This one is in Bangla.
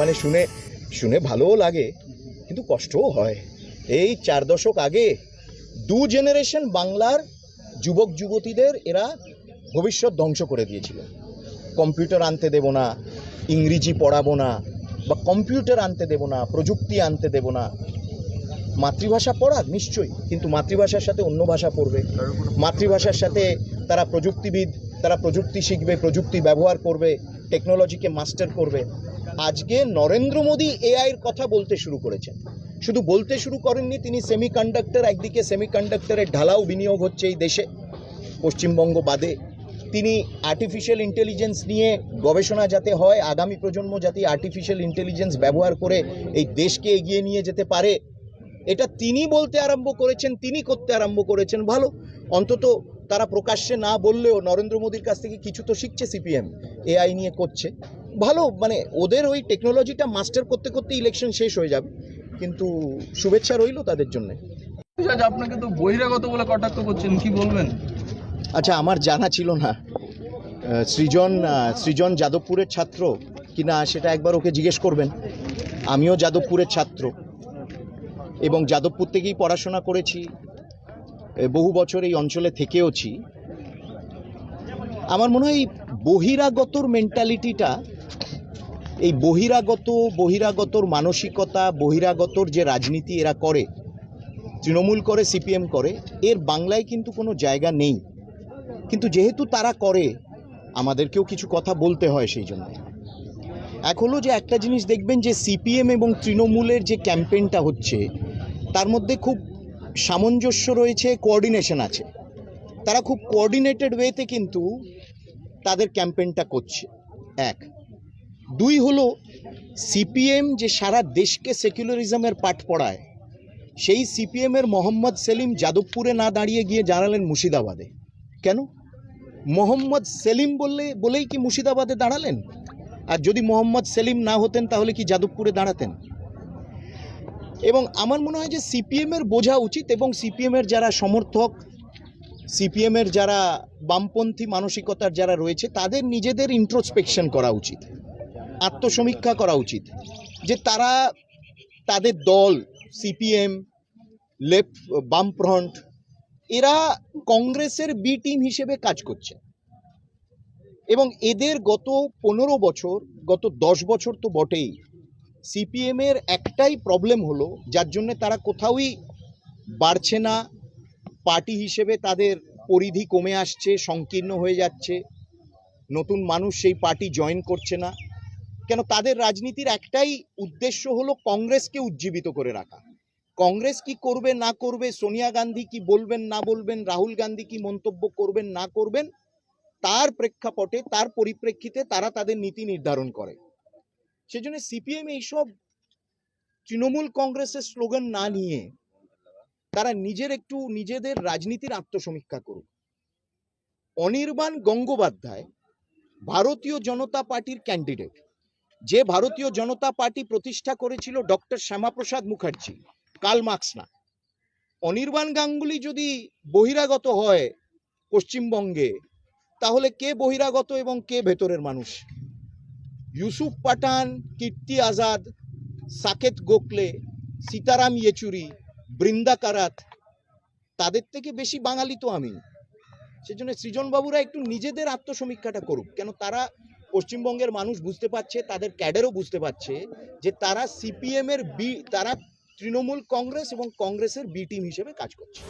মানে শুনে শুনে ভালোও লাগে, কিন্তু কষ্টও হয়। এই চার দশক আগে দু জেনারেশন বাংলার যুবক যুবতীদের এরা ভবিষ্যৎ ধ্বংস করে দিয়েছিল। কম্পিউটার আনতে দেব না, ইংরেজি পড়াবো না, বা কম্পিউটার আনতে দেব না, প্রযুক্তি আনতে দেব না। মাতৃভাষা পড়াক, নিশ্চয়ই, কিন্তু মাতৃভাষার সাথে অন্য ভাষা পড়বে। মাতৃভাষার সাথে তারা প্রযুক্তিবিদ, তারা প্রযুক্তি শিখবে, প্রযুক্তি ব্যবহার করবে টেকনোলজিকে মাস্টার করবে। আজকে নরেন্দ্র মোদী এআইয়ের কথা বলতে শুরু করেছেন। শুধু বলতে শুরু করেননি, তিনি সেমিকন্ডাক্টর একদিকে সেমিকন্ডাক্টরের ঢালাও বিনিয়োগ হচ্ছে এই দেশে, পশ্চিমবঙ্গ বাদে। তিনি আর্টিফিশিয়াল ইন্টেলিজেন্স নিয়ে গবেষণা যাতে হয়, আগামী প্রজন্ম যাতে আর্টিফিশিয়াল ইন্টেলিজেন্স ব্যবহার করে এই দেশকে এগিয়ে নিয়ে যেতে পারে, এটা তিনি বলতে আরম্ভ করেছেন, তিনি করতে আরম্ভ করেছেন ভালো। অন্তত তারা প্রকাশ্যে না বললেও নরেন্দ্র মোদীর কাছ থেকে কিছু তো শিখছে সিপিএম এআই নিয়ে করছে। ভালো মানে ওদের ওই টেকনোলজিটা মাস্টার করতে করতে ইলেকশন শেষ হয়ে যাবে। কিন্তু শুভেচ্ছা রইল তাদের জন্য। আপনাকে তো বহিরাগত বলে কটাক্ষ করছেন কি বলবেন? আচ্ছা আমার জানা ছিল না। সৃজন সৃজন যাদবপুরের ছাত্র কিনা সেটা একবার ওকে জিজ্ঞেস করবেন। আমিও যাদবপুরের ছাত্র। এবং যাদবপুর থেকেই পড়াশোনা করেছি। বহু বছর এই অঞ্চলে থেকেওছি। আমার মনে হয় বহিরাগতর মেন্টালিটিটা এই বহিরাগত, বহিরাগতর মানসিকতা, বহিরাগতর যে রাজনীতি এরা করে, তৃণমূল করে, সিপিএম করে, এর বাংলায় কিন্তু কোনো জায়গা নেই। কিন্তু যেহেতু তারা করে, আমাদেরকেও কিছু কথা বলতে হয় সেই জন্য। এক হলো যে একটা জিনিস দেখবেন যে সিপিএম এবং তৃণমূলের যে ক্যাম্পেইনটা হচ্ছে, তার মধ্যে খুব সামঞ্জস্য রয়েছে কোঅর্ডিনেশন আছে। তারা খুব কোঅর্ডিনেটেড ওয়েতে কিন্তু তাদের ক্যাম্পেইনটা করছে। এক। দুই হলো, সিপিএম যে সারা দেশকে সেকুলারিজমের পাঠ পড়ায়, সেই সিপিএমের মোহাম্মদ সেলিম যাদবপুরে না দাঁড়িয়ে গিয়ে জানালেন মুর্শিদাবাদে। কেন? মোহাম্মদ সেলিম বললে, বলেই কি মুর্শিদাবাদে দাঁড়ালেন? আর যদি মোহাম্মদ সেলিম না হতেন, তাহলে কি যাদবপুরে দাঁড়াতেন? এবং আমার মনে হয় যে সিপিএমের বোঝা উচিত এবং সিপিএমের যারা সমর্থক সিপিএমের যারা বামপন্থী মানসিকতার যারা রয়েছে, তাদের নিজেদের ইন্ট্রোস্পেকশন করা উচিত। আত্মসমীক্ষা করা উচিত। যে তারা তাদের দল সিপিএম লেফট বামফ্রন্ট, এরা কংগ্রেসের বি টিম হিসেবে কাজ করছে। এবং এদের গত পনেরো বছর, গত দশ বছর তো বটেই সিপিএমের একটাই প্রবলেম হলো, যার জন্য তারা কোথাওই বাড়ছে না পার্টি হিসেবে তাদের পরিধি কমে আসছে, সংকীর্ণ হয়ে যাচ্ছে। নতুন মানুষ সেই পার্টি জয়েন করছে না। কেন তাদের রাজনীতির একটাই উদ্দেশ্য হলো কংগ্রেসকে উজ্জীবিত করে রাখা। কংগ্রেস কি করবে, না করবে, সোনিয়া গান্ধী কি বলবেন, না বলবেন, রাহুল গান্ধী কি মন্তব্য করবেন, না করবেন, তার প্রেক্ষাপটে, তার পরিপ্রেক্ষিতে তারা তাদের নীতি নির্ধারণ করে। সেজন্য সিপিএম এইসব তৃণমূল কংগ্রেসের স্লোগান না নিয়ে তারা নিজের একটু নিজেদের রাজনীতির আত্মসমীক্ষা করুক। অনির্বাণ গঙ্গোপাধ্যায় ভারতীয় জনতা পার্টির ক্যান্ডিডেট যে ভারতীয় জনতা পার্টি প্রতিষ্ঠা করেছিল ডক্টর শ্যামাপ্রসাদ মুখার্জি, কাল মার্কস না। অনির্বাণ গাঙ্গুলি যদি বহিরাগত হয় পশ্চিমবঙ্গে, তাহলে কে বহিরাগত এবং কে ভেতরের মানুষ? ইউসুফ পাঠান, কীর্তি আজাদ, সাকেত গোখলে, সীতারাম ইয়েচুরি বৃন্দা কারাত তাদের থেকে বেশি বাঙালি তো আমি। সেজন্য সৃজনবাবুরা একটু নিজেদের আত্মসমীক্ষাটা করুক। কেন তারা পশ্চিমবঙ্গের মানুষ বুঝতে পারছে, তাদের ক্যাডারও বুঝতে পারছে যে তারা সিপিএম এর বি, তারা তৃণমূল কংগ্রেস এবং কংগ্রেসের বি টিম হিসেবে কাজ করছে।